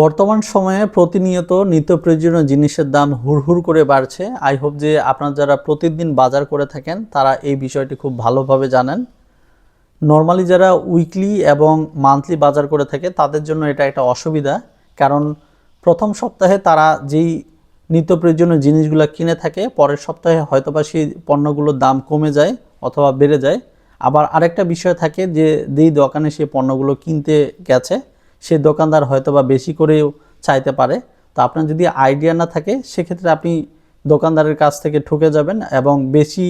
বর্তমান সময়ে প্রতিনিয়ত নিত্য প্রয়োজনীয় জিনিসের দাম হুড়হুড় করে বাড়ছে। আই হোপ যে আপনারা যারা প্রতিদিন বাজার করে থাকেন, তারা এই বিষয়টি খুব ভালোভাবে জানেন। নর্মালি যারা উইকলি এবং মান্থলি বাজার করে থাকে, তাদের জন্য এটা একটা অসুবিধা। কারণ প্রথম সপ্তাহে তারা যেই নিত্য প্রয়োজনীয় জিনিসগুলো কিনে থাকে, পরের সপ্তাহে হয়তোবা সেই পণ্যগুলোর দাম কমে যায় অথবা বেড়ে যায়। আবার আরেকটা বিষয় থাকে যে, যেই দোকানে সেই পণ্যগুলো কিনতে গেছে সেই দোকানদার হয়তোবা বেশি করেও চাইতে পারে। তো আপনার যদি আইডিয়া না থাকে, সেক্ষেত্রে আপনি দোকানদারের কাছ থেকে ঠকে যাবেন এবং বেশি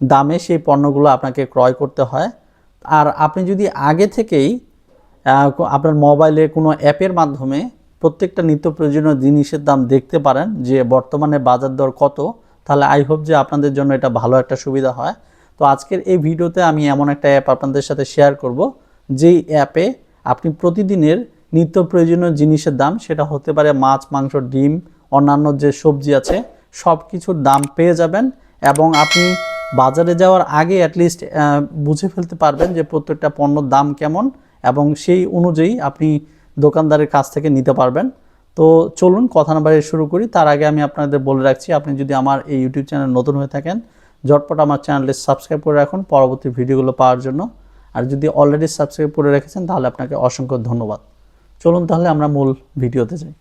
দামে সেই পণ্যগুলো আপনাকে ক্রয় করতে হয়। আর আপনি যদি আগে থেকেই আপনার মোবাইলে কোনো অ্যাপের মাধ্যমে প্রত্যেকটা নিত্য প্রয়োজনীয় জিনিসের দাম দেখতে পারেন যে বর্তমানে বাজার দর কত, তাহলে আই হোপ যে আপনাদের জন্য এটা ভালো একটা সুবিধা হয়। তো আজকের এই ভিডিওতে আমি এমন একটা অ্যাপ আপনাদের সাথে শেয়ার করব, যেই অ্যাপে আপনি প্রতিদিনের নিত্য প্রয়োজনীয় জিনিসের দাম, সেটা হতে পারে মাছ, মাংস, ডিম, অন্যান্য যে সবজি আছে সব কিছুর দাম পেয়ে যাবেন এবং আপনি বাজারে যাওয়ার আগে অ্যাটলিস্ট বুঝে ফেলতে পারবেন যে প্রত্যেকটা পণ্যর দাম কেমন এবং সেই অনুযায়ী আপনি দোকানদারের কাছ থেকে নিতে পারবেন। তো চলুন, কথা না বাড়িয়ে শুরু করি। তার আগে আমি আপনাদের বলে রাখছি, আপনি যদি আমার এই ইউটিউব চ্যানেল নতুন হয়ে থাকেন, ঝটপট আমার চ্যানেলটি সাবস্ক্রাইব করে রাখুন। পরবর্তী ভিডিওগুলো পাওয়ার জন্য। আর যদি অলরেডি সাবস্ক্রাইব করে রেখেছেন, তাহলে আপনাকে অসংখ্য ধন্যবাদ। চলুন তাহলে আমরা মূল ভিডিওতে যাই।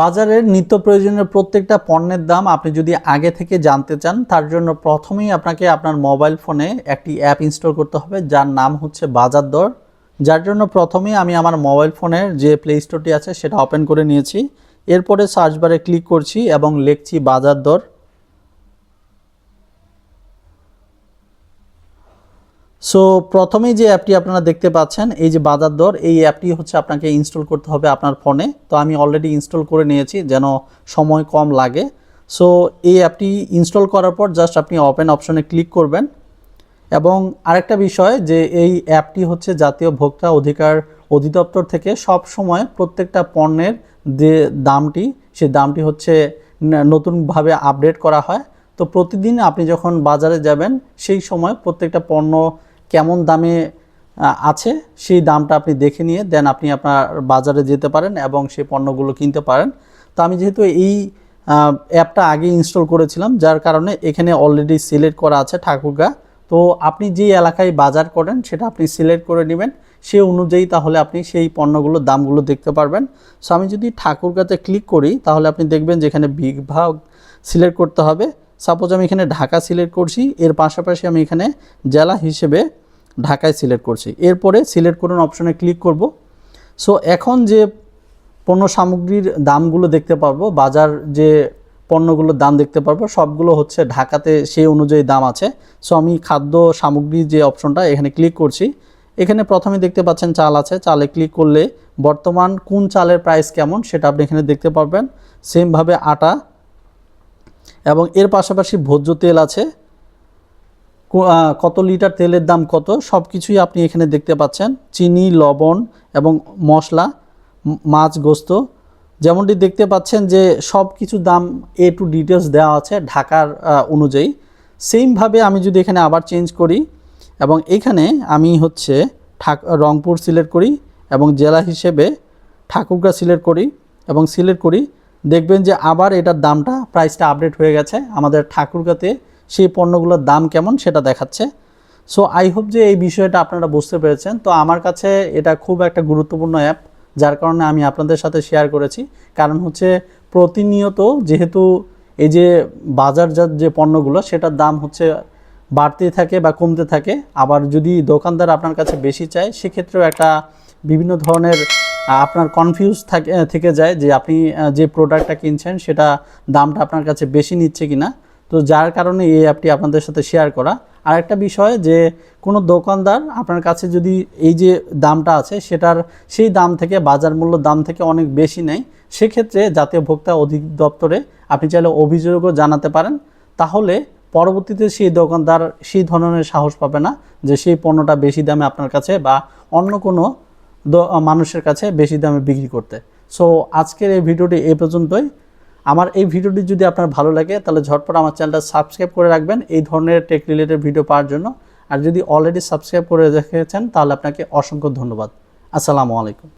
বাজারের নিত্য প্রয়োজনীয় প্রত্যেকটা পণ্যের দাম আপনি যদি আগে থেকে জানতে চান, তার জন্য প্রথমেই আপনাকে আপনার মোবাইল ফোনে একটি অ্যাপ ইনস্টল করতে হবে, যার নাম হচ্ছে বাজার দর। যার জন্য প্রথমেই আমি আমার মোবাইল ফোনের যে প্লে স্টোরটি আছে সেটা ওপেন করে নিয়েছি। এরপরে সার্চ বারে ক্লিক করছি এবং লিখছি বাজার দর। সো প্রথমেই যে অ্যাপটি আপনারা দেখতে পাচ্ছেন, এই যে বাজার দর, এই অ্যাপটি হচ্ছে আপনাকে ইনস্টল করতে হবে আপনার ফোনে তো আমি অলরেডি ইনস্টল করে নিয়েছি, যেন সময় কম লাগে। সো এই অ্যাপটি ইনস্টল করার পর জাস্ট আপনি ওপেন অপশনে ক্লিক করবেন। এবং আরেকটা বিষয় যে এই অ্যাপটি হচ্ছে জাতীয় ভোক্তা অধিকার অধিদপ্তর থেকে সব সময় প্রত্যেকটা পণ্যের যে দামটি, সে দামটি হচ্ছে নতুনভাবে আপডেট করা হয়। তো প্রতিদিন আপনি যখন বাজারে যাবেন, সেই সময় প্রত্যেকটা পণ্য কেমন দামে আছে, সেই দামটা আপনি দেখে নিয়ে দেন আপনি আপনার বাজারে যেতে পারেন এবং সেই পণ্যগুলো কিনতে পারেন। তো আমি যেহেতু এই অ্যাপটা আগে ইনস্টল করেছিলাম, যার কারণে এখানে অলরেডি সিলেক্ট করা আছে ঠাকুরগা। তো আপনি যে এলাকায় বাজার করেন, সেটা আপনি সিলেক্ট করে নেবেন। সে অনুযায়ী তাহলে আপনি সেই পণ্যগুলোর দামগুলো দেখতে পারবেন। সো আমি যদি ঠাকুর ঠাকুরগাতে ক্লিক করি, তাহলে আপনি দেখবেন যেখানে বিভাগ সিলেক্ট করতে হবে। সাপোজ আমি এখানে ঢাকা সিলেক্ট করছি, এর পাশাপাশি আমি এখানে জেলা হিসেবে ঢাকায় সিলেক্ট করছি। এরপরে সিলেক্ট করুন অপশনে ক্লিক করব। সো এখন যে পণ্য সামগ্রীর দামগুলো দেখতে পারব, বাজার যে পণ্যগুলোর দাম দেখতে পারব। সবগুলো হচ্ছে ঢাকাতে সেই অনুযায়ী দাম আছে। সো আমি খাদ্য সামগ্রী যে অপশনটা এখানে ক্লিক করছি। এখানে প্রথমে দেখতে পাচ্ছেন চাল আছে। চালে ক্লিক করলে বর্তমান কোন চালের প্রাইস কেমন সেটা আপনি এখানে দেখতে পারবেন। সেমভাবে আটা এবং এর পাশাপাশি ভোজ্য তেল আছে। কত লিটার তেলের দাম কত সব কিছুই আপনি এখানে দেখতে পাচ্ছেন। চিনি, লবণ এবং মশলা, মাছ, গোস্ত। যেমনটি দেখতে পাচ্ছেন যে সব কিছু দাম এ টু ডিটেলস দেওয়া আছে ঢাকার অনুযায়ী। সেমভাবে আমি যদি এখানে আবার চেঞ্জ করি এবং এখানে আমি হচ্ছে রংপুর সিলেক্ট করি এবং জেলা হিসেবে ঠাকুরগা সিলেক্ট করি এবং সিলেক্ট করি, দেখবেন যে আবার এটার দামটা প্রাইসটা আপডেট হয়ে গেছে। আমাদের ঠাকুরগাতে সেই পণ্যগুলোর দাম কেমন সেটা দেখাচ্ছে। সো আই হোপ যে এই বিষয়টা আপনারা বুঝতে পেরেছেন। তো আমার কাছে এটা খুব একটা গুরুত্বপূর্ণ অ্যাপ যার কারণে আমি আপনাদের সাথে শেয়ার করেছি। কারণ হচ্ছে প্রতিনিয়ত যেহেতু এই যে বাজারজাত যে পণ্যগুলো, সেটার দাম হচ্ছে বাড়তে থাকে বা কমতে থাকে। আবার যদি দোকানদার আপনার কাছে বেশি চায়, সেক্ষেত্রেও একটা বিভিন্ন ধরনের আপনার কনফিউজ থাকে থেকে যায় যে আপনি যে প্রোডাক্টটা কিনছেন, সেটা দামটা আপনার কাছে বেশি নিচ্ছে কিনা। তো যার কারণে এই অ্যাপটি আপনাদের সাথে শেয়ার করা। আর একটা বিষয় যে কোনো দোকানদার আপনার কাছে যদি এই যে দামটা আছে সেটার সেই দাম থেকে বাজার মূল্য দাম থেকে অনেক বেশি নেয়, সেক্ষেত্রে জাতীয় ভোক্তা অধিদপ্তরে আপনি চাইলে অভিযোগও জানাতে পারেন। তাহলে পরবর্তীতে সেই দোকানদার সেই ধরনের সাহস পাবে না যে সেই পণ্যটা বেশি দামে আপনার কাছে বা অন্য কোনো মানুষের কাছে বেশি দামে বিক্রি করতে। সো আজকের এই ভিডিওটি এই পর্যন্তই। আমার এই ভিডিওটি যদি আপনার ভালো লাগে, তাহলে ঝটপট আমার চ্যানেলটা সাবস্ক্রাইব করে রাখবেন এই ধরনের টেক রিলেটেড ভিডিও পাওয়ার জন্য। আর যদি অলরেডি সাবস্ক্রাইব করে রেখেছেন, তাহলে আপনাকে অসংখ্য ধন্যবাদ। আসসালামু আলাইকুম।